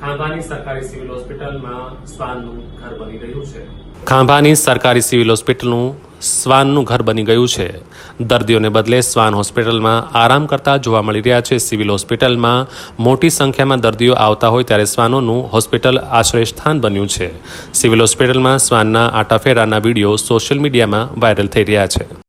ખાંભાની સરકારી સિવિલ હોસ્પિટલમાં શ્વાનનું ઘર બની રહ્યું છે. ખાંભાની સરકારી સિવિલ હોસ્પિટલનું શ્વાનનું ઘર બની ગયું છે. દર્દીઓને બદલે શ્વાન હોસ્પિટલમાં આરામ કરતા જોવા મળી રહ્યા છે. સિવિલ હોસ્પિટલમાં મોટી સંખ્યામાં દર્દીઓ આવતા હોય ત્યારે શ્વાનોનું હોસ્પિટલ આશ્રય સ્થાન બન્યું છે. સિવિલ હોસ્પિટલમાં શ્વાનના આટાફેરાના વીડિયો સોશિયલ મીડિયામાં વાયરલ થઈ રહ્યા છે.